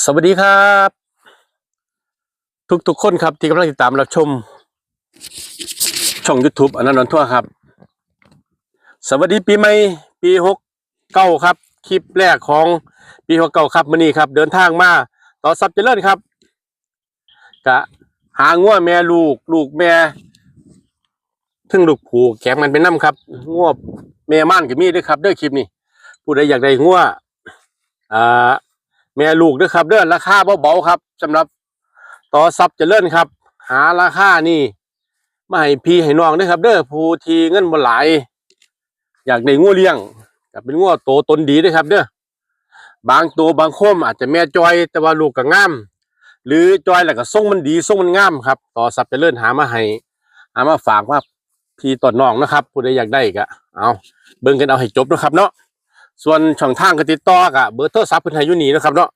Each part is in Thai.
สวัสดีครับ ทุกๆคนครับที่กำลังติดตามรับชม ช่อง YouTube อนันต์นทั่วครับ สวัสดีปีใหม่ปีหกเก้าครับ คลิปแรกของปีหกเก้าครับมื่อนี้ครับ เดินทางมาต่อซับเจริญครับกะหาง่วแม่ลูก ลูกแม่ทึ่งลูกผูกแข็งมันเป็นน้ำครับง่วแม่ม่านก็มีด้วยครับด้อคลิปนี้ผู้ใดอยากได้ง่วอ่า แม่ลูกด้วยครับเด้อราคาเบาๆครับสำหรับต่อซับจะเจริญครับ หาราคานี่มาให้พี่ให้น้องด้วยครับ เด้อผู้ที่เงินบ่หลาย อยากได้งูเลี้ยงก็เป็นงูโตตนดีด้วยครับ เด้อบางตัวบางโคมอาจจะแม่จอย แต่ว่าลูกก็งาม หรือจอยแล้วก็ทรงมันดีทรงมันงามครับ ต่อซับจะเจริญหามาให้หามาฝากว่าพี่ต่อน้องนะครับผู้ใดอยากได้ก็เอาเบิ่งกันเอาให้จบนะครับเนาะ ส่วนช่องทางก็ติดต่อกับเบอร์โทรศัพท์เพิ่นให้อยู่นี่นะครับเนาะ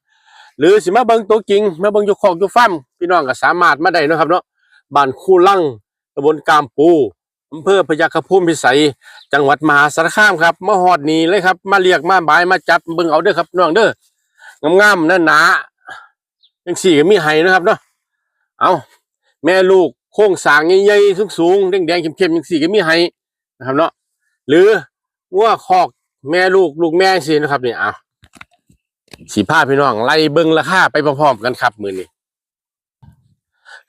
หรือสิมาเบิ่งตัวจริงมาเบิ่งอยู่คอกอยู่ฟาร์มพี่น้องก็สามารถมาได้นะครับเนาะบ้านคูลังตำบลกามปูอำเภอพยัคฆภูมิพิสัย จังหวัดมหาสารคามครับมาฮอดนี่เลยครับ มาเรียกมาบายมาจับเบิ่งเอาเด้อครับน้องเด้องามๆหนาๆจังสี่ก็มีให้นะครับเนาะเอาแม่ลูกโค้งสางใหญ่ๆสูงๆแดงๆเข้มๆจังสี่ก็มีให้นะครับเนาะหรืองัวคอก แม่ลูกลูกแม่สินะครับเนี่เอาสีผ้าพี่น้องไล่เบิ้งราคาไปพร้อมๆกันครับมือนี้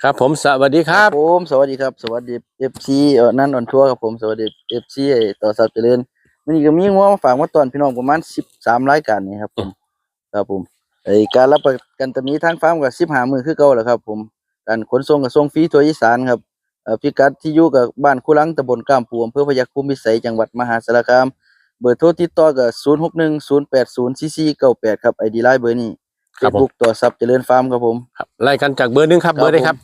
ครับ ผมสวัสดีครับผมสวัสดีครับ สวัสดีเอฟซีเออนั่นออนทัวครับผมสวัสดีเอฟซีต่อสับเจริญวันนี้ก็มีงัวมาฝากมาตอนพี่น้องประมาณสิบสามรายการนี่ครับผมครับผมไอการรับประกันตอนนี้ทางฟาร์มกับสิบหามือคือเก่าแหละครับ ผมการขนส่งกับส่งฟรีตัวอีสานครับเอ่อพิกัดที่อยู่กับบ้านคุลังตำบลก้ามปูอำเภอพยัคฆ์ภูมิพิสัยจังหวัดมหาสารคาม เบอร์โทรติดต่อกับศูนย์หกหนึ่งศูนย์แปดศูนย์สี่สี่เก้าแปดครับไอดีไลน์เบอร์นี้ครัเฟบผมซบุ๊กตัวซับเจริญฟาร์มครับผม ครับไล่กันจากเบอร์หนึ่งครับเบอร์ได้ครับ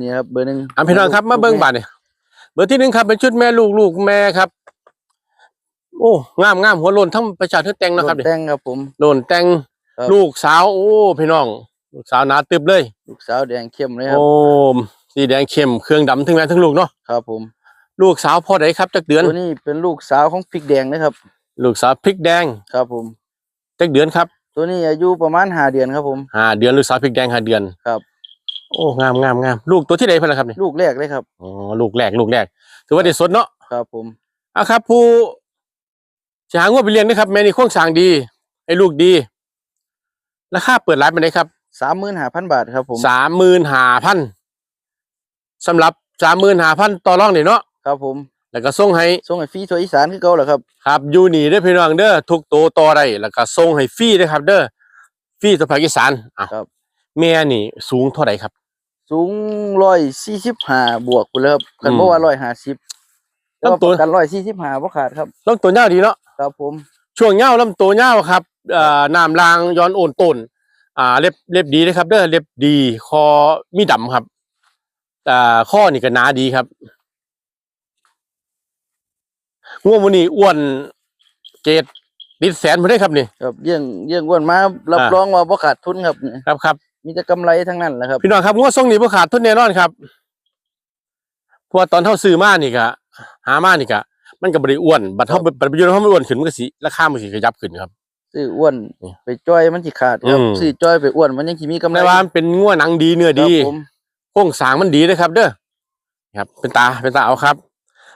นี่ครับเบอร์หนึ่งอะพี่น้องครับมาเบิ้งบาทเนี่ยเบอร์ที่หนึ่งครับเป็นชุดแม่ลูกลูกแม่ครับ โอ้งามงามหัวโลนทั้งประชาธิปไตยนะครับรถเนี่ย แต่งครับผมโลนแต่งครับ ลูกสาวโอ้พี่น้อง ลูกสาวหนาตึบเลย ลูกสาวแดงเข้มเลยครับ โอ้สีแดงเข้มเครื่องดำทั้งแม่ทั้งลูกเนาะครับผม ลูกสาวพ่อใดครับจักเดือนตัวนี้เป็นลูกสาวของพริกแดงนะครับ ลูกสาวพริกแดงครับผมจักเดือนครับ ตัวนี้อายุประมาณห้าเดือนครับผมห้าเดือนลูกสาวพริกแดงห้าเดือนครับ โอ้งามงามงามลูกตัวที่ไหนเพิ่นล่ะครับนี่ลูกแรกเลยครับอ๋อลูกแรกลูกแรก ถือว่าได้สดเนาะครับผมอะครับ ผู้จะหางวไปเลี้ยงนะครับแม่นี่โครงสร้างดีให้ลูกดีราคาเปิดร้านไปไหนครับสามหมื่นห้าพันบาทครับผมสามหมื่นห้าพันสำหรับสามหมื่นห้าพันต่อรองนี่เนาะครับผม แล้วก็ส่งให้ส่งให้ฟรีทัวร์อีสานคือเก่าแหละครับครับอยู่นี่เด้อพี่น้องเด้อทุกโตวต่อได้แล้วก็ส่งให้ฟรีเด้อครับ เด้อฟรีตัวภาคอีสานอะครับแม่นี่สูงเท่าไหร่ครับ สูงร้อยสี่สิบห้าบวกคุณแล้วครับกันอืมเพราะว่าร้อยห้าสิบลำตัวกันร้อยสี่สิบห้าบ่ขาดครับลำตัวยาวดีเนาะครับผมช่วงเงาลำตัวยาวครับเอ่อน้ำรางย้อนโอนต้นอ่าเล็บเล็บดีนะครับ เด้อเล็บดี คอมีดำครับอ่าข้อนี่ก็หนาดีครับ ง่วงมันนี่อ้วนเกตติดแสนมาได้ครับนี่ ครับเยี่ยงเยี่ยงอ้วนมารับอ่า รองว่าบ่ขาดทุนครับครับครับ มีแต่กำไรทั้งนั้นแหละครับ พี่น้องครับง่วงทรงนี่บ่ขาดทุนแน่นอนครับเพราะว่าตอนเท่าซื้อมานี่ก็หามานี่ก็มันก็บริอ้วนบัดเท่าบัดประโยชน์เท่ามันอ้วนขึ้นมันก็สิราคามันสิขยับขึ้นครับ ซื้ออ้วนนี่ไปจ้อยมันสิขาดครับอืม ซื้อจ้อยไปอ้วนมันยังสิมีกำไรแต่ว่ามันเป็นง่วงหนังดีเนื้อดี ครับผมโครงสร้างมันดีนะครับ เด้อครับ เป็นตาเป็นตาเอาครับ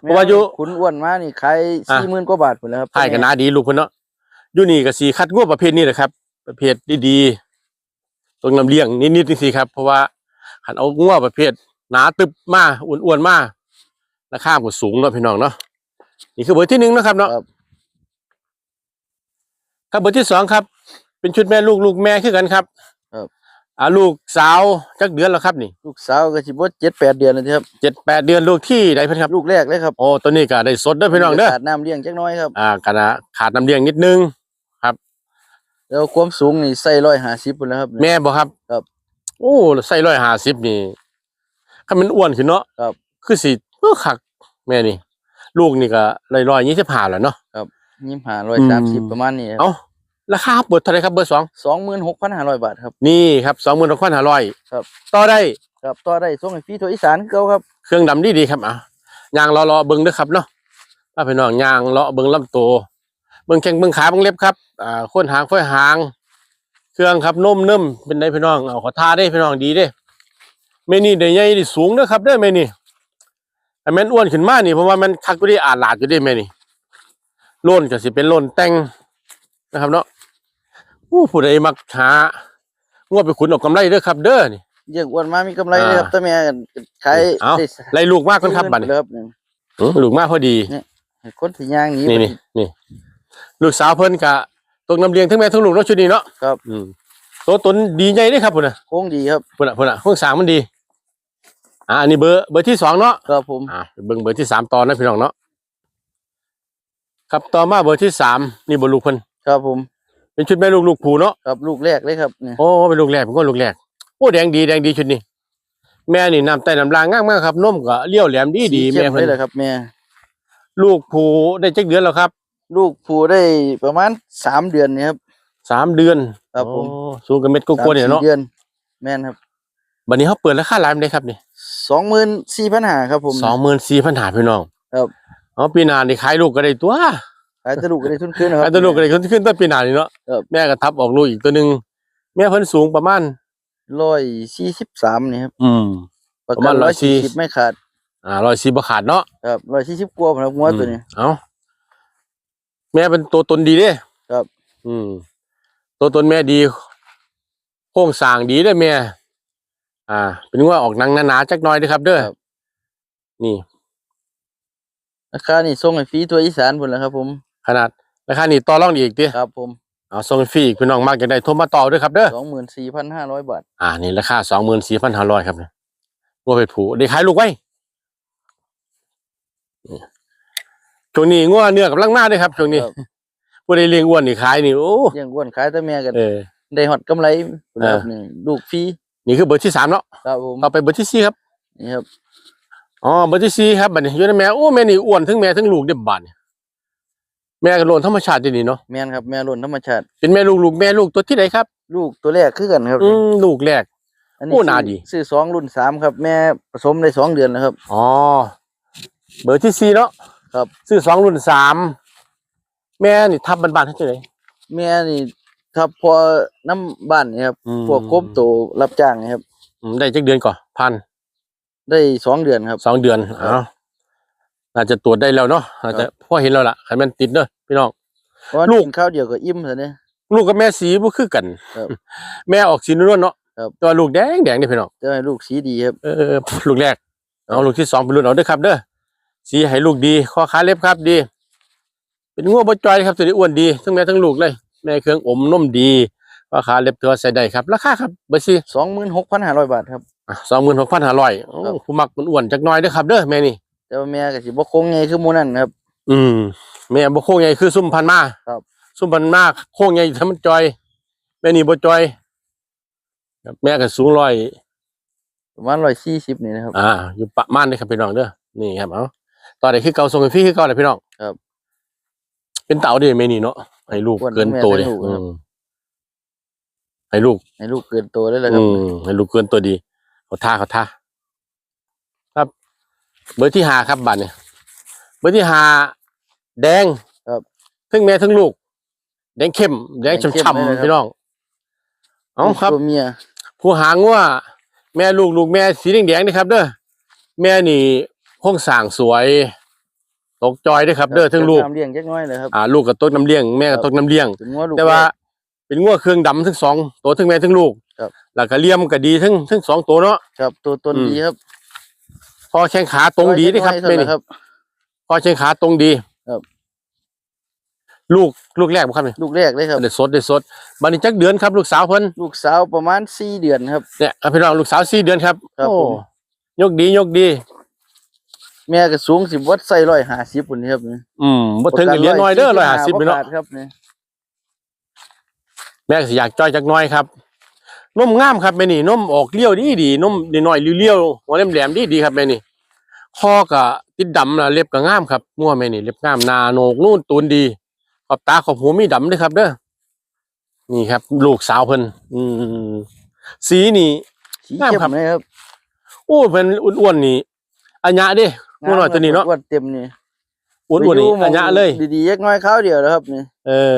เพราะว่าอยู่ขุนอ้วนมานี่ขายอะสี่หมื่นกว่าบาทหมดแล้วครับให้กันนาดีลูกเพิ่นเนาะอยู่นี่ก็สีคัดงวประเภทนี้แหละครับ ประเภทดีๆตรงลำเลียงนิดๆนี่สิครับ เพราะว่าขันเอางวประเภทหนาตึบมาอ้วนๆมาราคาก็สูงเนาะพี่น้องเนาะนี่คือเบอร์ที่หนึ่งเนาะครับเนาะครับครับเบอร์ที่สองครับ เป็นชุดแม่ลูกลูกแม่คือกันครับครับ อ่าลูกสาวจักเดือนแล้วครับนี่ลูกสาวก็สิบ่เจ็ดแปดเดือนแล้วครับเจ็ดแปดเดือนลูกที่ใดเพิ่นครับลูกแรกเลยครับโอ้ตัวนี้ก็ได้สดเด้อพี่น้องเด้อขาดน้ำเลี้ยงจักหน้อยครับอ่ากันนะขาดน้ำเลี้ยงนิดนึงแล้วความสูงนี่ใส่ร้อยห้าสิบพุ่นแล้วครับ แม่บอกครับครับ โอ้ใส่ร้อยห้าสิบนี่ถ้ามันอ้วนขึ้นเนาะครับ คือสิเออขัก แม่นี่ ลูกนี่ก็ร้อยร้อยยี่สิบห้าแล้วเนาะยี่สิบห้าร้อยสามสิบประมาณนี้เอ้า ราคาเปิดเท่าไหรครับเบอร์สองสองหมื่นหกพันห้าร้อยบาทครับ นี่ครับสองหมื่นหกพันห้าร้อยครับ ต่อได้ครับต่อได้ส่งให้ฟรีทัวร์อีสานคือเก่าครับ เครื่องดำดีดีๆครับอะยางรอรอๆเบิ้งเด้อครับเนาะถ้าพี่น้องยางเลาะเบิ้งลำตัวเบิ้งแข้งเบิ้งขาเบิ้งเล็บครับอ่าค้นหางค่อยหาง เครื่องครับนมเนิ่มเป็นไดพี่น้องเอาขอทาได้พี่น้องดีเด้เมนี่ได้ใหญ่ได้สูงเด้อครับเด้อเมนี่ไอ้แม่นอ้วนขึ้นมานี่เพราะว่ามันคักก็ได้อาหลาดอยู่เด้แม่นี่โล่นก็สิเป็นโล่นแต่งนะครับเนาะ อู้ผู้ใดมักหางวดไปขุนเออกกำไรเด้อครับ เด้อนี่ เยี่ยงอ้วนมามีกำไรเลยครับอ่า แต่แม่กันขายเอาได้ไล่ลูกมากคนครับบัดนี้เลยครับนี่อืมลูกมากพอดีให้คนที่ย่างหนี้ นี่นี่นี่ลูกสาวเพิ่นกะตกน้ำเลี้ยงทั้งแม่ทั้งลูกเนาะชุดนี้เนาะครับ อืมตัวตนดีใหญ่เด้ครับพุ่นน่ะโค้งดีครับพุ่นน่ะพุ่นน่ะห้องสามมันดี อ่าอันนี้เบอร์เบอร์ที่สองเนาะ ครับผมอ่าเบิ่งเบอร์ที่สามตอนนะพี่น้องเนาะครับต่อมาเบอร์ที่สามนี่เบอร์ลูกเพิ่นครับผม เป็นชุดแม่ลูกลูกผูเนาะครับลูกแรกเลยครับนี่โอ้เป็นลูกแรกเป็นก็ลูกแรกโอ้แดงดีแดงดีชุดนี้ แม่นี่น้ำไตน้ำลางง่างมากครับนมก็เลี้ยวแหลมดีดีสีแม่เข้มเพิ่เลนยเหรอครับแม่ลูกผูได้จักเดือนแล้วครับลูกผูได้ประมาณสามเดือนนี่ครับ สามเดือนครับผม โอ้สูงกับเม็ดโกโก้เนี่ยสามเนาะสี่เดือนแม่นครับบัดนี้เขาเปิดราคาร้านได้ครับนี่สองหมื่นสี่พันหาครับผม สองหมื่นสี่พันหาพี่น้องครับอ๋อปีหนานี่ขายลูกก็ได้ตัว ขายแตะลูกก็ได้ทุนขึ้นนะครัขายตัวลูกก็ได้ขึ้นขึ้นต้นปีหนานี่เนาะครับ แม่ก็ทับออกลูกอีกตัวหนึ่งแม่เพิ่นสูงประมาณ ร้อยสี่สิบสามนี่ครับอืม ประประกัมานณร้อยสี่140สิบไม่ขาดอ่าร้อยสี่บขาดเนาะครับร้อยสี่สิบกว่าครับงวดตัวนี้ อืมเอาแม่เป็นตัวตนดีเด้ครับ อืม ตัวตนแม่ดีโครงสร้างดีเด้อแม่ อ่า เป็นว่าออกหนังหนาๆจักหน่อยเด้อครับ เด้อนี่ ราคานี่ส่งให้ฟรีตัวอีสานหมดแล้วครับผม ขนาดราคานี่ต่อรองดีอีกติครับผมเอาส่งฟรีอีกพี่น้องมากจังได้โทรมาต่อด้วยครับเด้อสองหมื่นสี่พันห้าร้อยบาทอ่านี่ราคาสองหมื่นสี่พันห้าร้อยครับเนี่ยวัวเป็ดผูได้ขายลูกไว้นี่ช่วงนี้งัวเนื้อกำลังมาด้วยครับช่วงนี้ครับผู้ใดเลี้ยงอ้วนนี่ขายนี่โอ้เลี้ยังอ้วนขายแต่แม่กันเออได้หอดกำไรครับเออนี่ลูกฟรีนี่คือเบอร์ที่สามเนาะครับผมต่อไปเบอร์ที่สี่ครับนี่ครับอ๋อเบอร์ที่สี่ครับบัดนี้อยู่ในแม่โอ้แม่นี่อ้วนทั้งแม่ทั้งลูกเด็บบาดเนี่ย แม่ก็โลนธรรมชาติดีเนาะแม่นครับแม่ล้นธรรมชาติ เป็นแม่ลูกลูกแม่ลูกตัวที่ไหนครับ ลูกตัวแรกคือกันครับ อืมลูกแรก อันนี้โอ้น่าดี ซื้อสองรุ่นสามครับ แม่ผสมได้สองเดือนแล้วครับ อ๋อ เบอร์ที่สี่เนาะครับ ซื้อสองรุ่นสามแม่นี่ทับบ้านๆให้ที่ไหน แม่นี่ครับพอน้ำบ้านนี่ครับอืม พวกกบโตรับจ้างนี่ครับ อืมได้จักเดือนก่อนพันได้สองเดือนครับ สองเดือนครับอ้าว อาจจะตรวจได้แล้วเนาะอาจจะพ่อเห็นแล้วล่ะใครมันติดเด้อพี่น้องเพราะว่าลูกกินข้าวเดียวก็อิ่มแล้วเนี่ย ลูกกับแม่สีบ่คือกันครับแม่ออกสีนวลๆเนาะครับ แตัวาลูกแดงแดงนี่พี่น้องจะให้ลูกสีดีครับ เออลูกแรกเอาลูกที่สองเป็นรุ่นเอาเด้อครับเด้อสีให้ลูกดีข้อขาเล็บครับดี เป็นงัวบ่จอยครับตัวนี้อ้วนดีทั้งแม่ทั้งลูกเลยแม่เครื่องอมนมดีข้อขาเล็บตัวใส่ได้ครับราคาครับเบอร์สี่สองหมื่นหกพันห้าร้อยบาทครับ สองหมื่นหกพันห้าร้อยครับผู้มักมันอ้วนจักหน้อยเด้อครับเด้อแม่นี่ แต่ว่าแม่ก็สิบ่คงไงคือหมูนั่นครับ อืมแม่บ่โค้งใหญ่คือซุ่มพันมาครับ ซุ่มพันมาโค้งใหญ่ถ้ามันจอย แม่นี่บ่จอยครับแม่ก็สูงร้อย ประมาณร้อยสี่สิบนี่นะครับ อ่า อยู่ประมาณนี้ครับพี่น้องเด้อนี่ครับเอาตอนนี้คือเก่าส่งให้ฟรีคือเก่าเลยพี่น้องครับเป็นเต่าดิแม่นี่เนาะให้ลูกอ้วนเกินโตดิแม่ให้ลูกครับ อืมให้ลูกให้ลูกเกินโตได้เลยครัอืบมให้ลูกเกินตัวดีเขาท่าเขาท่าครับ เบอร์ที่ห้าครับบัตรเนี่ยเบอร์ที่ห้าแดงครับทั้งแม่ทั้งลูก แดงเข้ม แดงแดงเข้มช่ำเลยนะครับๆพี่น้องเอาครับตัวเมียผู้หางว่าแม่ลูกลูกแม่สีแดงๆนี่ครับ เด้อแม่นี่ห้องสร้างสวย ตกจอยเด้วยครับ เด้อทั้งลูกน้ำเลี้ยงจักหน้อยเลยครับอ่าลูกกับต้นน้ำเลี้ยงแม่กับต้นน้ำเลี้ยงถึงว่าลูกแต่ว่าเป็นงัวเครื่องดำทั้งสองตัวทั้งแม่ทั้งลูกครับแล้วก็เลี้ยมก็ดีทั้งทั้งสองตัวเนาะครับ ตัวตนอืมดีครับ พอแข้งขาตรงดีนี่ครับจักหแม่อยนี่เท่านั้นครับ พอแข้งขาตรงดีครับ ลูกลูกแรกบ่ครับเนี่ยลูกแรกเลยครับเด็ดสดเด็ดสดบัดนี้จักเดือนครับ ลูกสาวเพิ่นลูกสาวประมาณสี่เดือนครับเนี่ยครับพี่น้องลูกสาวสี่เดือนครับครับโอ้ผมยกดียกดี แม่ก็สูงสิบวัดใส่ร้อยห้าสิบปุ่นนี้ครับนี่อืมบ่ถึงกับเลี้ยงน้อยเด้อร้อยห้าสิบบ่เนาะขาดครับนี่แม่ก็สิอยากจ้อยจักหน้อยครับ นมงามครับแม่นี่นมออกเลี้ยวดีดีนมน้อยๆเลี้ยวๆหัวแหลมๆดีดีครับแม่นี่คอก็ติดดำนะเล็บก็งามครับงัวแม่นี่เล็บงามหนาโหนกนู่นตูนดีขอบตาขอบหูมีดำด้วยครับเด้อนี่ครับ ลูกสาวเพิ่นอืมสีนี่สีงามเข้มครับเลยครับโอ้เพิ่นอ้วนๆนี่อัญญะเด้งัวน้อยตัวนี้เนาะอ้วนเต็มนี่อ้วนๆนี่อัญญะเลย ดีๆยักน้อยเขาเดียวแล้วครับนี่เออ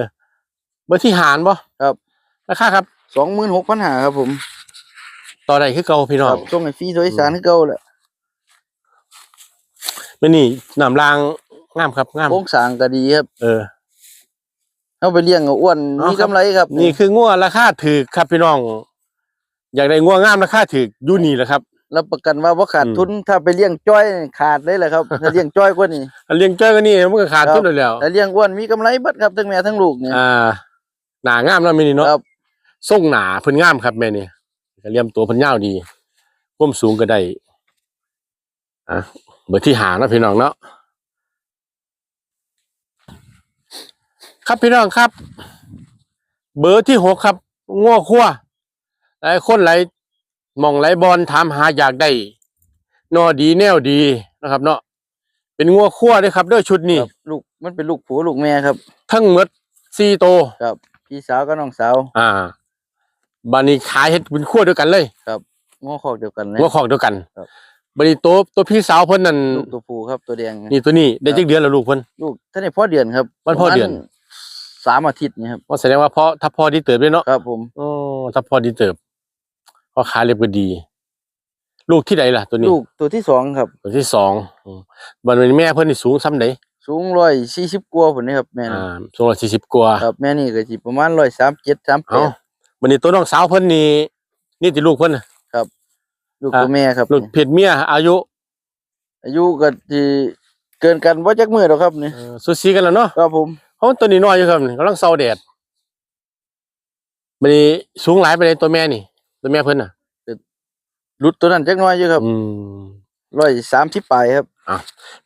เบอร์ที่หารบ่ครับราคาครับ สองหมื่นหกพันหาครับผมต่อใดคือเก่าพี่น้คองรับช่วงไอ้ฟรีโดยสารคือเก่าแหละไม่นี่น้ำรางงามครับงามโครงสร้างก็ดีครับ เออเอาไปเลี้ยงเอาอ้วนเอามีมีกำไรครับ นี่คืองัวราคาถือครับพี่น้อง อยากได้งัวงามราคาถืออยู่นี่แหละครับรับประกันว่าบ่ขาดอืมทุนถ้าไปเลี้ยงจ้อยนี่ขาดเลยแหละครับถ้าเลี้ยงจ้อยกว่านี้อันเลี้ยงจ้อยก็นี่มันก็ขาดครับทุนเลยแล้วถ้าเลี้ยงอ้วนมีกำไรเบิดครับทั้งแม่ทั้งลูกเนี่ยอ่าหนางามแล้วแม่นี่เนาะ ครับทรงหนาเพิ่นงามครับแม่นี่ก็เลี่ยมตัวเพิ่นยาวดีความสูงก็ได้อะเบอร์ที่หาเนาะพี่น้องเนาะครับพี่น้องครับ เบอร์ที่หกครับง้อขั้วหลายคนหลายหมองหลายบอลถามหาอยากได้นอดีแนวดีนะครับ เนาะเป็นง้อขั้วด้วยครับด้วยชุดนี้ครับลูกมันเป็นลูกผัวลูกแม่ครับ ทั้งหมดสี่โตว ครับ พี่สาวกับน้องสาว อ่า บานี้ขายเฮ็ดเป็นขั้วเดียวกันเลยง้อคอกเดียวกันเลยหัวขอกเดียวกันครับ บานี้ตัวตัวพี่สาวเพิ่นนั่นลูกตัวผู้ครับตัวแดงนี่ตัวนี้ได้จักเดือนแล้วลูกเพิ่น ลูกท่านในพ่อเดือนครับวันพ่อเดือน ประมาณสามอาทิตย์นี่ครับว่าแสดงว่าพ่อถ้าพ่อดีเติบด้วยเนาะครับ ผมอ๋อถ้าพ่อดีเติบพ่อขาเล็บก็ดี ลูกที่ใดล่ะตัวนี้ลูกตัวที่สองครับ ตัวที่สองอืมบัดนี้แม่เพิ่นนี่สูงซ้ำใดสูงร้อยสี่สิบกว่าผลนี่ครับแม่นี่อ่าสูง140กว่า ครับแม่นี่ก็สิประมาณร้อยสามเจ็ดสามแปเอ้าด บัดนี้ตัวน้องสาวเพิ่นนี่นี่ติลูกเพิ่นน่ะ ลูกอะ ตัวแม่ครับ ลูกเพศเมียอายุอายุก็สิเกินกันว่าจักมือหรอกครับนี่เอ่อสุดสีกันแล้วเนาะครับผมเพราะว่าตัวนี้น้อยอยู่ครับนี่กำลังเซาแดดบัดนี้สูงหลายไปเลยตัวแม่นี่ ตัวแม่เพิ่นน่ะรุดตัวนั้นจักหน้อยอยู่ครับอืมร้อยสามสิบปลายครับ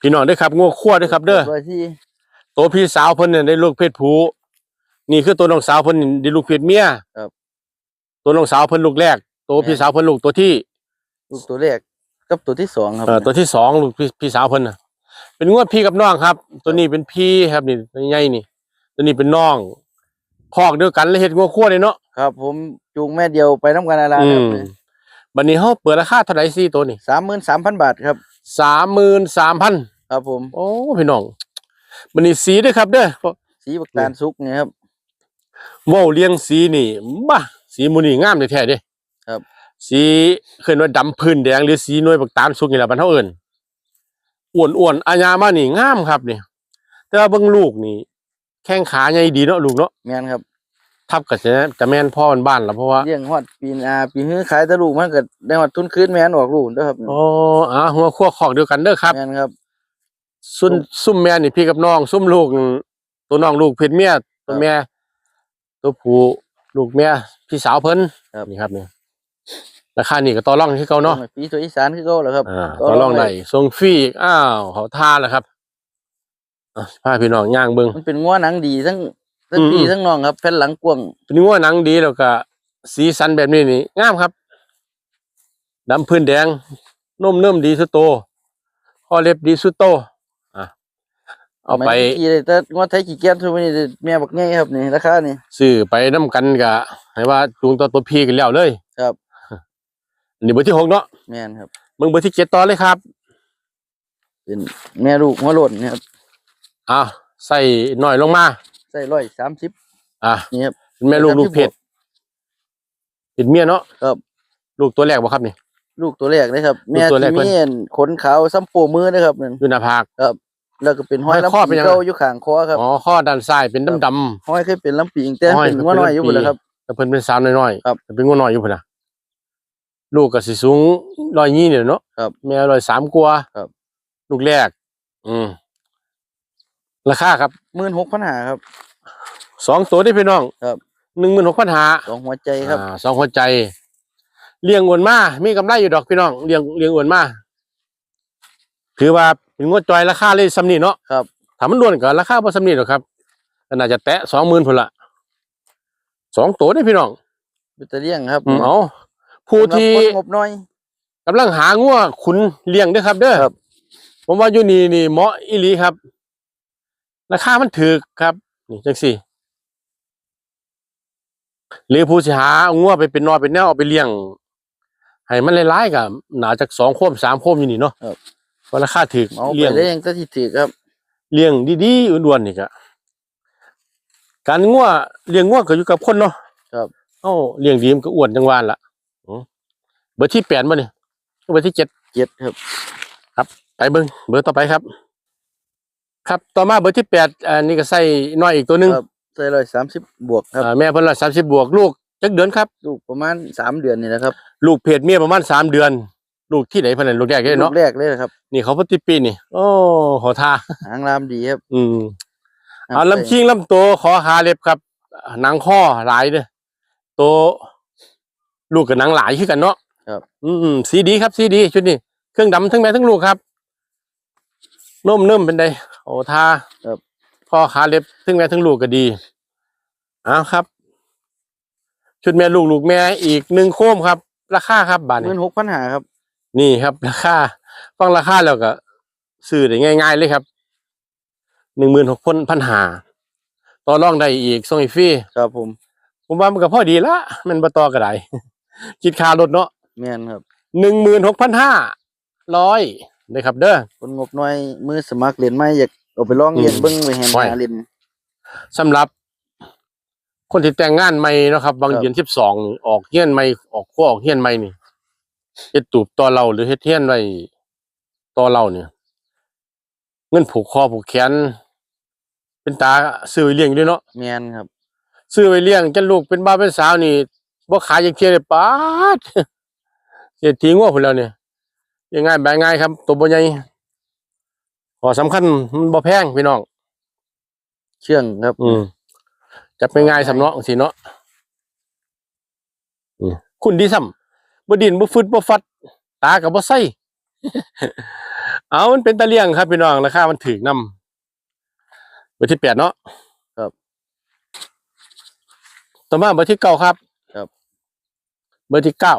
พี่น้องเด้อครับงัวขั้วเด้อครับเด้อ ร้อยที่ตัวพี่สาวเพิ่นเนี่ยได้ลูกเพศผู้นี่คือตัวน้องสาวเพิ่นนี่ได้ลูกเพศเมียครับ ตัวน้องสาวเพิ่นลูกแรก ตัวพี่สาวเพิ่นลูกตัวที่ลูกตัวแรกกับตัวที่สองครับเอ่อตัวที่สองลูกพี่พี่สาวเพิ่นน่ะเป็นงวดพี่กับน้องครับ ตัวนี้เป็นพี่ครับนี่ตัวใหญ่นี่ ตัวนี้เป็นน้องคอกเดียวกันเลยเฮ็ดงัวขั้วเลยเนาะครับ ผมจูงแม่เดียวไปน้ำกันอะไรอืครัมบัดนี้เฮาเปิดราคาเท่าไหร่สี่ตัวนี่สามหมื่นสามพันบาทครับ33,000ครับผมโอ้พี่น้องบัดนี้สีเด้อครับเด้อ สีบักตาลสุกเนี่ยครับ เว้าเลี้ยงสีนี่บ้า สีหมูนี่งามแท้ๆเด้ครับ สีเคยว่าดำพื้นแดงหรือสีหน่วยบักตาลสุกนี่แหละบ้านเฮาเอิ้นอ้วนๆอาญามานี่งามครับนี่แต่ว่าเบิ่งลูกนี่ แข้งขาใหญ่ดีเนาะลูกเนาะแม่นครับทับก็จะจะแม่นพ่อบ้านๆล่ะเพราะว่าเลี้ยงฮอดปีนาปีฮื้อขายแตะลูกมันก็ได้ฮอดทุนคืนแม่นออกลูกเด้อครับอ๋ออ่าหัวคั่วคอกเดียวกันเด้อครับแม่นครับซุ่มซุ่มแม่นี่พี่กับน้องซุ่มลูกตัวน้องลูกเพศเมียตัวแม่ตัวผู้ ลูกแม่พี่สาวเพิ่นครับนี่ครับนี่ราคานี่ก็ต่อรองคือเก่าเนาะปีตัวอีสานคือเก่าแหล้วครับอ่าต่อรองได้ส่งฟรีอีกอ้าวเขาท่าแล้วครับอะพาพี่น้องย่างเบิ่งมันเป็นงัวหนังดีทั้งทั้งอืมพี่อืมทั้งน้องครับแผ่นหลังกว้างเป็นงัวหนังดีแล้วก็สีสันแบบนี้นี่งามครับดำพื้นแดงนุ่มเนิ่มดีสุดโตข้อเล็บดีสุดโตอะ เอาไปมันกี่เลยแต่งัวไทยกี่แก้มทุกวันนี้แม่บักใหญ่ครับนี่ราคานี่ซื้อไปน้ำกันกะให้ว่าจูงตัวตัวพี่กันแล้วเลย ครับอันนี้เบอร์ที่หกเนาะแม่นครับมึงเบอร์ที่เจ็ดต่อเลยครับเป็นแม่ลูกหัวโลนเนี่ยครับอะใส่หน่อยลงมา ใส่ร้อยสามสิบอะนี่ครับเป็นแม่ลูกลูกเพชรเป็นเมียเนาะครับ ลูกตัวแรกบ่ครับนี่ลูกตัวแรกเลยครับลูแม่กตัวแรกที่เพิ่นมีอันขนขาวซ้ำโปมือนะครับนั่นอยู่หน้าผาก แล้วก็เป็นห้อยห้อยข้อลำเป็นปียังไง เก่าอยู่ข้างคอครับ อ๋อข้อด้านซ้ายเป็นดำดำห้อยเคยเป็นลำปีงแต่ห้อยเป็นงัวน้อยอยู่เป็นหมดลำปีแล้วครับๆแต่เพิ่นเป็นสาวน้อยๆครับแต่เป็นงัวน้อยอยู่พุ่นน่ะลูกก็สิสูงร้อยยี่เนี่ยเนาะครับแม่ร้อยสามกว่าครับ ลูกแรก อืมราคาครับหมื่นหกพันหาครับ สองตัวได้พี่น้องครับ หนึ่งหมื่นหกพันหา สองหัวใจครับ อ่าสองหัวใจ เลี้ยงอ้วนมา มีกำไรอยู่ดอกพี่น้อง เลี้ยงเลี้ยงอ้วนมา ถือว่าเป็นงวดจอยราคาเลยสำนีเนาะครับถ้ามันด่วนก็ราคาบ่สำนีหรอกครับก็น่าจะแตะสองหมื่นพุ่นละสองตัวได้พี่น้องแบตเตอรี่ยงครับอืมเอาผู้ที่สำหรับคนงบน้อย กำลังหางัวขุนเลี้ยงเด้อครับ เด้อครับ ผมว่าอยู่นี่นี่เหมาะอีหลีครับ ราคามันถูกครับนี่จังสี่ หรือผู้สิหาเอางัวไปเป็นนอเป็นแนวเอาไปเลี้ยงให้มันหลายๆกับหนาจากสองโคมสามโคมอยู่นี่เนาะครับ เพราะราคาถูกเอาไปเลี้ยงได้ยังก็ที่ถือครับ เลี้ยงดีๆอ้วนๆนี่ก็การงัวเลี้ยงงัวก็อยู่กับคนเนาะครับเอ้าเลี้ยงดีมันก็อ้วนจังหวานละอืมเบอร์ที่แปดบ่เนี่ยเบอร์ที่เจ็ดเจ็ดครับ ไปเบิ้งเบอร์ต่อไปครับ ครับต่อมาเบอร์ที่แปดอันนี้ก็ใส่น้อยอีกตัวหนึงครับใส่ร้อยสามสิบบวกครับอ่าแม่เพิ่นละสามสิบบวกลูกจักเดือนครับ ลูกประมาณสามเดือนนี่แหละครับ ลูกเพจเมียประมาณสามเดือน ลูกที่ไหนเพิ่นนะลูกแรกเลยลูเนาะกแรกเลยครับนี่เขาปฏิปีนี่ โอ้ขอทา หางรามดีครับอืมเอาลำชิงลำโตวขอหาเล็บครับหนังข้อหลายเด้อโตวลูกกับหนังหลายคือกันเนาะครับ อืมสีดีครับสีดีชุดนี้เครื่องดำทั้งแม่ทั้งลูกครับนุ่มนุ่มเป็นไดโอ้ทาครับ ข้อขาเล็บทั้งแม่ทั้งลูกก็ดีเอาครับ ชุดแม่ลูกลูกแม่อีกหนึ่งโคมครับ ราคาครับบาทหนี้มื่นหกพันหาครับ นี่ครับราคาฟังราคาแล้วก็ซื้อได้ง่าย ๆ เลยครับหนึ่งหมื่นหกพันพันหาต่อรองได้อีกส่งอีกฟรีครับผม ผมว่ามันก็พอดีละมันบ่ต่อก็ได้คิดค่ารถเนาะแม่นครับหนึ่งหมื่นหกพันห้าร้อยนะครับ เด้อคนงบน้อยมือสมัครเรียนไม่อยากเอาไปลองเรียนอืมเบิ้งไปแหนไว้หาเรียนสำหรับคนที่แต่งงานใหม่เนาะครับบางครับเดือนสิบสองนี่ออกเฮียนใหม่ออกขั้วออกเฮียนใหม่นี่ เฮ็ดตูบต่อเราหรือเฮ็ดเฮียนไว้ต่อเราเนี่ยเงินผูกคอผูกแขน เป็นตาซื้อไว้เลี้ยงด้วยเนาะแม่นครับซื้อไว้เลี้ยงจนลูกเป็นบ้าวเป็นสาวนี่บ่ขายยังเทียเลยปาดเสียทีงัวพุ่นแล้วเนี่ยยังง่ายแบบง่ายครับ ตัวบ่ใหญ่ขอสำคัญมันบ่แพงพี่น้อง เชื่องครับ อืมจับง่ายๆสำเนาะสิเนาะอืมคุณดีซ้ำ บ่ดินบ่ฟึดบ่ฟัด ตากับบ่ใส่เอามันเป็นตะเลี่ยงครับพี่น้องราคามันถูกนำเบอร์ที่แปดเนาะครับต่อมาเบอร์ที่เก้าครับ ครับ เบอร์ที่เก้า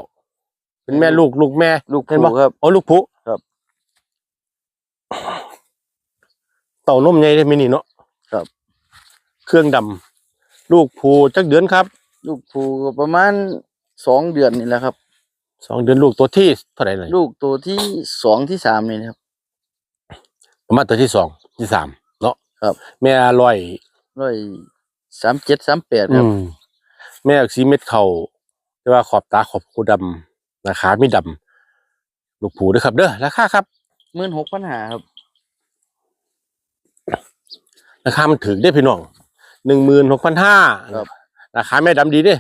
เป็นแม่ลูกลูกแม่ลูกเห็นผูบ่ครับอ๋อลูกผู้ครับ เต่านมใหญ่ได้ไหมนี่เนาะครับ เครื่องดำลูกผู้จักเดือนครับ ลูกผูก็ประมาณสองเดือนนี่แหละครับ สองเดือนลูกตัวที่เท่าไหร่เลยลูกตัวที่สองที่สามนี่นะครับ ประมาณตัวที่สองที่สามเนาะครับ แม่อร่อยร้อยสามเจ็ดสามแปดคอืรับมแม่สีเม็ดเข่าแต่ว่าขอบตาขอบคูดำราคาไม่ดำลูกผูด้วยครับ เด้อราคาครับ หมื่นหกพันหาครับ ราคามันถึงได้พี่น้องหนึ่งหมื่นหกพันห้าครับ ราคาแม่ดำดีเด้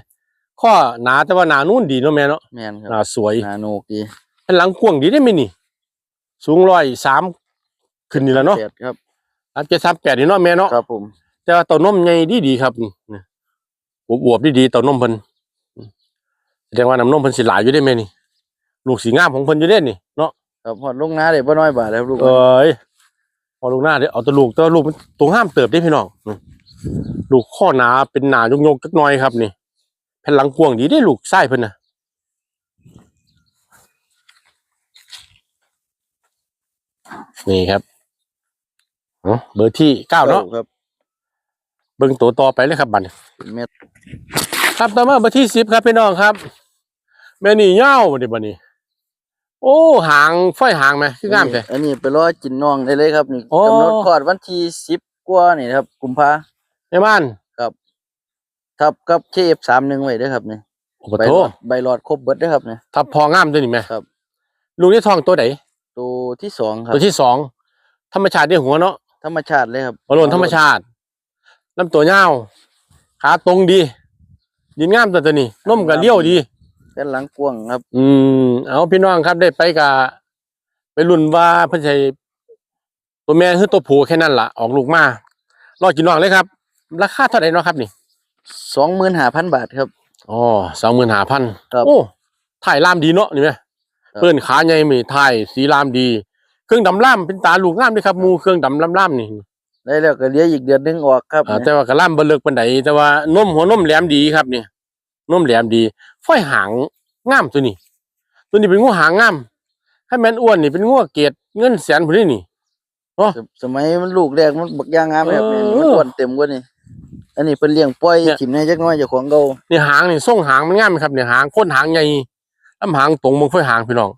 ข้อหนาแต่ว่าหนานุ่นดีเนาะแม่เนาะแม่นคหรับนาสวย นาโนกดีเป็นหลังกว้างดีได้ไหมนี่ สูงร้อยสามขึ้นนี่แหล้วเนาะแปดครับสามเจ็ดสามแปดนี่เนาะแม่เนาะ ครับผมแต่ว่าเต่านมใหญ่ดีดีๆครับนี่อวบๆดีๆเต่านมเพิ่นแสดงว่าน้ำนมเพิ่นสิหลายอยู่ได้แม่นี่ ลูกสีงามของเพิ่นอยู่เด้นี่เนาะ ครับหอดลงน้าเด็บ่น้อยบาทแล้วลูกเอ้ยพอลูกหน้าเดี๋ยวเอาแตัวลูกแตัวลูกมันตรงห้ามเติบได้พี่น้องอืมลูกข้อหนาเป็นหนายกๆจักหน่อยครับนี่แผ่นหลังกว้างดีได้ลูกไส้เพิ่นน่ะนี่ครับเนาะเบอร์ที่เก้าเนาะครับเบิ่งตัวต่อไปเลยครับบัดนี้เป็นเม็ดครับต่อมาเบอร์ที่สิบครับพี่น้องครับ แม่นี่เง่าบ่ดิบัดนี้ โอ้หางไฟหางไหมคืองามแท้อันนี้ไปรอจินน้องได้เลยครับนี่โอ้กำหนดคลอดวันที่สิบกว่านี่นะครับกุมภาแม่บ้าน ทับกับเคฟสามหนึ่งไว้เด้วยครับนี่โอ้โหใบหลอดใบหลอดครบเบิดเด้วยครับนี่ทับพองามตัวนี้ไหมครับ ลูกที่ทองตัวไหนตัวที่สองครับ ตัวที่สองธรรมชาติที่หัวเนาะธรรมชาติเลยครับบอลลูนธรรมชาติลำตัวเงาวขาตรงดีดินงามตัวตัวนี้นมกับเลี้ยวดี ด้านหลังกว้างครับ อืมเอาพี่น้องครับได้ไปกับไปรุ่นว่าเพิ่นใช้ตัวแม่คือตัวผู้แค่นั้นล่ะ ออกลูกมารอกินน้องเลยครับ ราคาเท่าไหร่เนาะครับนี่ สองหมื่นห้าพันบาทครับ อ๋อสองหมื่นห้าพันครับโอ้ถ่ายลามดีเนาะนี่ไหมครับเพื่อนขาใหญ่มีถ่ายสีลามดี เครื่องดำล่ามเป็นตาลูกงามด้วยครับหมูเครื่องดำล่ำล่ำนี่ได้แล้วก็เหลี้ยอีกเดือนหนึงออกครับอ่าแต่ว่ากระล่ำบเลิกปันไดแต่ว่านมหัวนมแหลมดีครับเนี่ยนมแหลมดีฝ้อยหางงามตัวนี้ ตัวนี้เป็นงูหางงามให้แม่นอ้วนนี่เป็นงูเกรดเงินแสนพุ่นนี่นี่สสมัยมันลูกแรกมันบักอยางงามเลยครับเออนี่มันอ้วนเต็มกว่านี่ อันนี้เป็นเลี้ยงปล่อยเนี่ย ถิ่มให้จักหน้อยเจ้าของเก่านี่หางนี่ส่งหางมันงามไหมครับเนี่ยหางโค้นหางใหญ่ลำหางตรงมึงฝ้อยหางพี่น้อง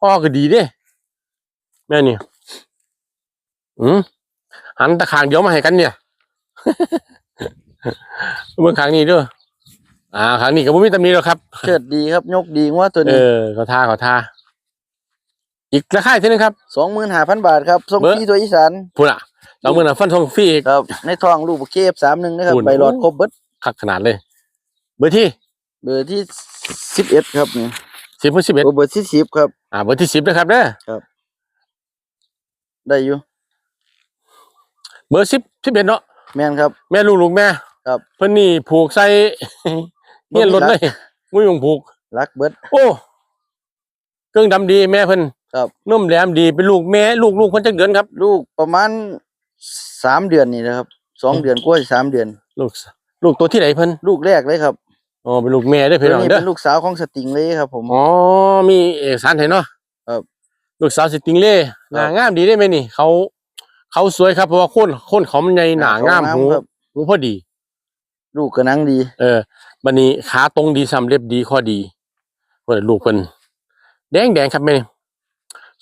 พ่อก็ดีเด้ แม่นี่อืมหันตะขางเดี๋ยวมาให้กันเนี่ย เมื่อครั้งนี้เด้ออ่าครั้งนี้ก็บ่มีตำหนิแล้วครับ เชิดดีครับยกดีงัวตัวเอนี้อเขาท่าเขาท่าอีกราคาอีกทีนึงครับ สองหมื่นห้าพันบาทครับส่งเบอร์ฟรีตัวอีสานพูดอะ สองหมื่นฟันทองฟรีอีก ครับ ในทองลูกเคฟสามหนึ่งนะครับคุณใบหลอดครบเบิดคักขนาดเลย เบอร์ที่เบอร์ที่สิบเอ็ดครับนี่สิบสิบเอ็ดโอ้เบอร์ที่สิบครับ อ่าเบอร์ที่สิบนะครับเด้อได้อยู่เบอร์สิบสิบเอ็ดเนาะแม่นครับ แม่ลูกลูกแม่ครับเพิ่นนี่ผูกใส่เฮียนรถเลยมุ้ยงผูก รักเบิด โอ้เครื่องดำดีแม่เพิ่นครับ นุ่มแหลมดีเป็นลูกแม่ ลูกลูกเพิ่นจักเดือนครับ ลูกประมาณ สามเดือนนี่นะครับสองเดือนกว่าสามเดือน ลูก ลูกตัวที่ไหนเพิ่นลูกแรกเลยครับอ๋อเป็นลูกแม่ได้อตัเพิ่นวน้องนี้เด้อเป็นลูกสาวของสติงเลยครับ ผม อ๋อมีเอกสารให้เนาะครับ ลูกสาวสติงเล่หน้างามดีได้ไหมนี่ เขา เขาสวยครับเพราะว่าโคนโคนเขามันใหญ่หนางามหูครับหูพอดี ลูกกระนังดี เออบันนี้ขาตรงดีสำเร็บดีข้อดีเพิ่นลูกเพิ่นแดงแดงครับแม่นี่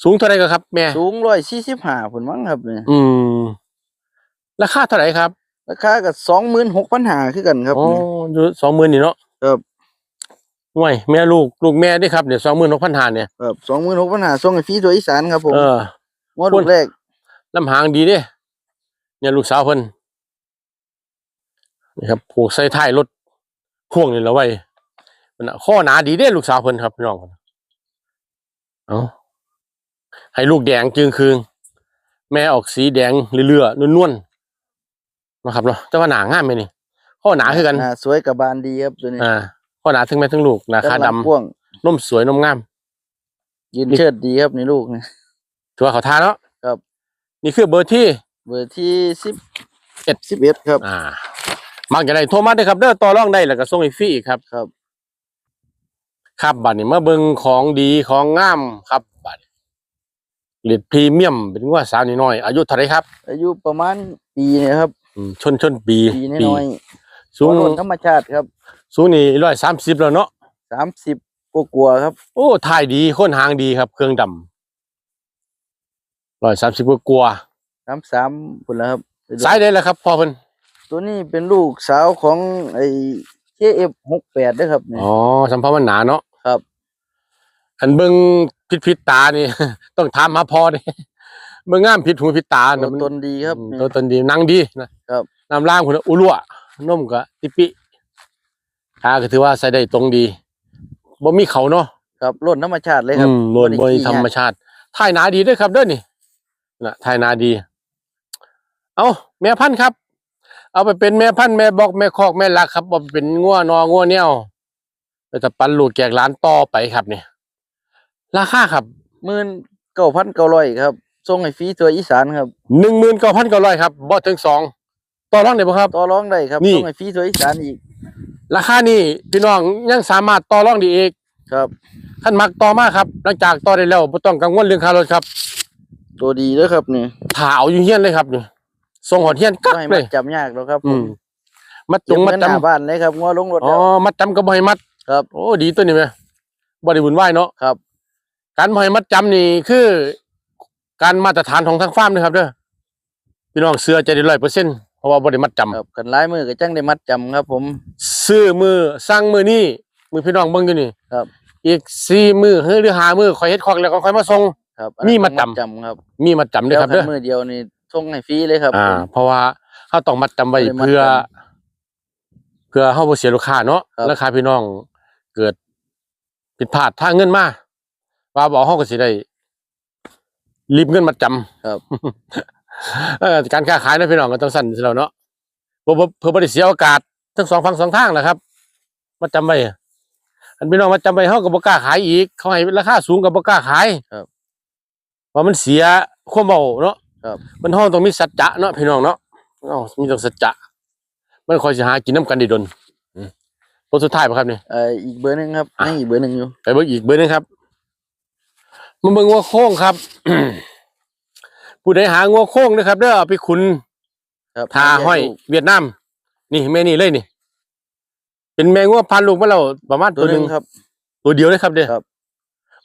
สูงเท่าไหร่ก็ครับแม่ สูงร้อยสี่สิบห้าผลมั้งครับเนี่ยอืม ราคาเท่าไหร่ครับ ราคาก็สองหมื่นหกพันหาคือกันครับ อ๋อนี่อยู่สองหมื่นนี่เนาะครับห่วยแม่ลูกลูกแม่ด้วยครับเนี่ยสองหมื่นหกพันหาเนี่ยครับสองหมื่นหกพันหาส่งให้ฟรีตัวอีสานครับผมเอองวดลูกแรกลำหางดีเด้เนี่ยลูกสาวเพิ่นนี่ครับผูกใส่ท้ายรถพ่วงนี่แล้วไว้มันน่ะข้อหนาดีเด้ลูกสาวเพิ่นครับพี่น้องเอาให้ลูกแดงจึงคืงแม่ออกสีแดงเรื่อยๆนวลๆ นะครับเนาะแต่ว่าหนางามไหมนี่ข้อหนาคือกันหน้าสวยกับบานดีครับตัวนี้อ่าข้อหนาถึงแม่ถึงลูกหนาคาดกำลังพ่วงำนมสวยนมงาม ยืนเชิดดีครับในลูกนี่ถือว่าเขาทาเนาะครับ นี่คือเบอร์ที่ เบอร์ที่สิบเอ็ดสิบเอ็ดครับ อ่ามักจะได้โทรมาได้ครับเด้อต่อรองได้แล้วก็ส่งให้ฟรีอีกครับครับ ครับบัดนี้มาเบิ่งของดีของงามครับบัดนี้เลดพรีเมียมเป็นว่าสาวน้อยๆอายุเท่าไหรครับ อายุประมาณปีเนะครับอืม ชนชนปีปีน้อยๆสูงหัวโล้นธรรมชาติครับ สูงนี่ร้อยสามสิบแล้วเนาะสามสิบกลัวาๆครับ โอ้ถ่ายดีโค้นหางดีครับ เครื่องดำร้อยสามสิบกว่าสามสามผลแล้วครับๆสายได้แล้วครับพ่อเพิ่นตัวนี้เป็นลูกสาวของไอ้ KF หกแปดด้วยครับนี่อ๋อสัมภาระมันหนาเนาะครับ อันเบิ่งผิดผิดตานี่ ต้องถามหาพ่อนี่ เบิ่งงามผิดหูผิดตาตัเนี่วยมันตนดีครับอืมนี่ตัวตนดีนั่งดีนะครับน้ำล่างคนอุลัวนมก็ติปิขาก็ถือว่าใส่ได้ตรงดีบ่มีเขาเนาะครับล้นธรรมชาติเลยคอืรับมล้วนบ่บได้ริขี้ธรรมยากชาติถ่ายหนาดีด้วยครับเด้อนี่นะถ่ายหนาดี เอาแม่พันธุ์ครับ เอาไปเป็นแม่พันธุ์แม่บอกแม่คอกแม่ลักครับเอาไปเป็นงัวนองัวเนี่ยวแล้วจะปันลูกแจกหล้านต่อไปครับเนี่ยราคาครับหมื่นเก้าพันเก้าร้อยครับ ส่งให้ฟรีตัวอีสานครับหนึ่งหมื่นเก้าพันเก้าร้อยครับบ่ถึงสองต่อรองได้บ่ครับ ต่อรองได้ครับนี่ ส่งให้ฟรีตัวอีสานอีกราคานี่พี่น้องยังสามารถต่อรองได้อีกครับท่านมักต่อมาครับ หลังจากต่อได้แล้วบ่ต้องกังวลเรื่องค่ารถครับตัวดีเด้อครับนี่ถ้าเอาอยู่เฮียนเลยครับนี่ส่งหอดเฮียนกักไม่ให้เลมัยดจำยากหรอกครับผอืมมมัดจเก็บงมัดเงินหจำน้าบ้านเลยครับงัวลงรถอ๋อแล้ว มัดจำก็บ่ให้มัดครับ โอ้ดีตัวนี้ไหมบ่ได้บุญไหวายเนาะครับ การบ่ให้มัดจำนี่คือ การมาตรฐานของทางฟาร์มนะครับเด้อพี่น้องเสื้อใจได้ร้อยเปอร์เซ็นต์เพราะว่าบ่ได้มัดจำ ครับกันหลายมือก็จังได้มัดจำครับ ผม ซื้อมือสร้างมือนี่มือพี่น้องเบิ่งอยู่นี่ครับ อีกสี่มือหรือห้ามือคอยเฮ็ดคอกแล้วก็ค่อยมาส่ง ครับมีอันมันั้ดนจำต้องจำครับมีมัดจำด้วยครับเดี๋เด้ยวอคันมือเดียวนี่ส่งให้ฟรีเลยครับ อ่าผมเพราะว่าเขาต้องมัดจำไว้บ่ได้มัดเพื่อจเพื่อเฮาบ่เสียลูกค้าเนาะครับ ราคาพี่น้องเกิดผิดพลาดถ้าเงินมาว่าบ่เฮาก็สิได้ รีบเงินมัดจำครับเออการค้าขายนะพี่น้องก็ต้องสั่นสิแล้วเนาะเพื่อเพื่อบ่ได้เสียโอกาสทั้งสองฝั่งสองทางแหละครับมัดจำไว้อันพี่น้องมัดจำไว้เฮาก็บ่กล้าขายอีก เขาให้ราคาสูงก็บ่กล้าขายครับเพราะมันเสียความเบาเนาะครับมันห้องต้องมีสัจจะเนาะพี่น้องเนาะเอ้ามีต้องสัจจะมันคอยสิหากินน้ำกันได้ดนอืมตัวสุดท้ายป่ะครับนี่เอ่ออีกเบอร์หนึงครับอะยังอีกเบอร์หนึงอยู่ไปเบิ่งอีกเบอร์หนึงครับ มันเบิ่งงัวโค้งครับผู้ใดหางัวโค้งนะครับเด้อเอาไปขุนครับทาห้อยเวียดนามนี่แม่นี่เลยนี่ เป็นแมงงัวพันลูกมาแล้วประมาณตัตัววหหนึนึ่งงครับ ตัวเดียวเลยครับเด้อครับ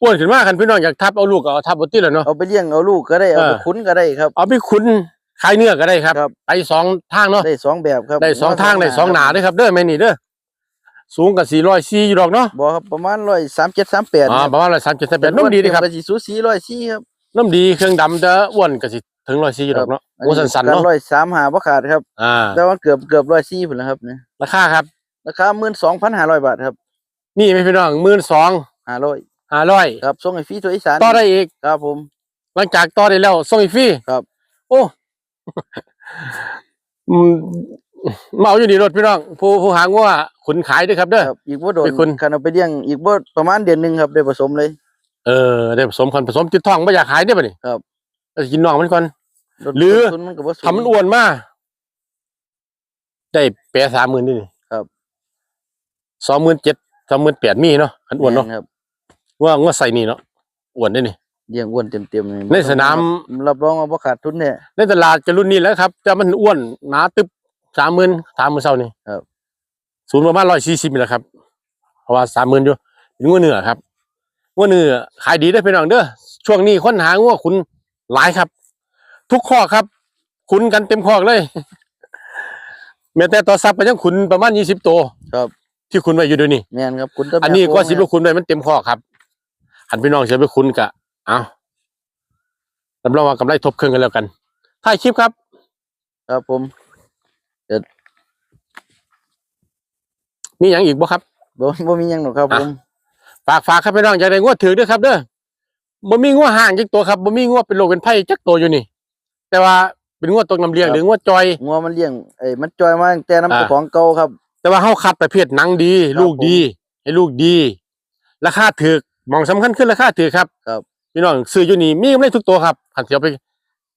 อ้วนขึ้นมาคันพี่น้องอยากทับเอาลูกก็เอาทับเอาติแล้วเนาะเอาไปเลี้ยงเอาลูกก็ได้เอาไปเออคุ้นก็ได้ครับ เอาไปขุนขายเนื้อก็ได้ครับครับไปสองทางเนาะได้สองแบบครับได้สองทางได้สองหนาด้วยครับเด้อแม่นี่เด้อ สูงกับสี่ร้อยสี่อยู่ดอกเนาะบ่ครับประมาณร้อยสามเจ็ดสามแปดอ่าประมาณร้อยสามเจ็ดสิบแปดน้ำดีดีครับก็สิสูสีร้อยสี่ครับน้ำดีเครื่องดำจะอ้วนก็สิถึงร้อยสี่อยู่ดอกเนาะโอ้สันๆเนาะร้อยสามหาบ่ขาดครับอ่าแต่ว่าเกือบเกือบร้อยสี่พุ่นแล้วครับเนี่ยราคาครับราคาหมื่นสองพันห้าร้อยบาทครับ นี่ไม่พี่น้องหมื่นสองห้าร้อยห้าร้อยครับส่งให้ฟรีตัวอีสานต่อได้อีกครับผม หลังจากต่อได้แล้วส่งอีกฟรีครับ โอ้ อืมมาเอาอยู่นี่รถพี่น้อง ผู้ผู้หางัวขุนขายด้วยครับเด้อ ครับอีกบ่โดนเป็นคุณ คันเอาไปเลี้ยงอีกบ่ประมาณเดือนหนึงครับได้ผสมเลย เออได้ผสมคันผสมติดท้องไม่อยากขายได้ป่ะนี่ครับ เออกินน่องมันก่อน ลดหรือ ต้นทุนมันก็บ่สูง ทำมันอ้วนมากได้แปะสามหมื่นนี่นี่ครับ สองหมื่นเจ็ดสองหมื่นแปดมีเนาะขันอ้วนเนาะแม่ครับว่าว่าใส่นี่เนาะอ้วนได้นี่ เลี้ยงอ้วนเต็มๆเลยในสนาม รับรองว่าบ่ขาดทุนแน่ในตลาดจะรุ่นนี้แล้วครับแต่มันอ้วนหนาตึบ สามหมื่นสามหมื่นเศร้านี่ครับศูนย์ประมาณร้อยสี่สิบนี่แหละครับเพราะว่าสามหมื่นอยู่เป็นงัวเนื้อครับงัวเนื้อขายดีได้อพี่น้องเด้อช่วงนี้ค้นหางัวคุณหลายครับ ทุกข้อกครับ คุณกันเต็มคอกเลยแม้แต่ตัวซับก็ยังคุณประมาณยี่สิบตัวครับ ที่คุณไว้อยู่เดี๋ยวนี้แม่นครับคุณตะอันนี้ก็สิบแม่ลูกคุณไว้มันเต็มคอกครับหันพี่น้องเสียไปคุณกะเอารับรองว่ากำไรทบเครื่องกันแล้วกันถ่ายคลิปครับ ครับผม มีอย่างอีกบ่ครับบ่บ่มีหยังหรอกครับอะผมฝากฝากครับพี่น้องอยากได้งวดถือด้วยครับเด้อบ่มีงวดห่างจักตัวครับบ่มีงวดเป็นโรคเป็นไผ่จักตัวอยู่นี่ แต่ว่าเป็นงวดตกน้ำเลี้ยงหรืองวดจอย งัวมันเลี้ยงเอ้ยมันจอยมาตั้งแต่น้ำอ่า เจ้าของเก่าครับ แต่ว่าเฮาคัดประเภทหนังดี ครับลูกดี ให้ลูกดี ราคาถูกมองสำคัญขึ้นราคาถูกครับครับ พี่น้องซื้ออยู่นี่มีกำไรทุกตัวครับคันสิเอาไป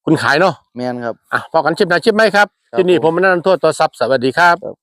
คุณขายเนาะแม่นครับ อะพอกันชิปหน้าชิปไหมครับครับที่นี่ผมผมมนันโทษตัวซับสวัสดีครับ ครับ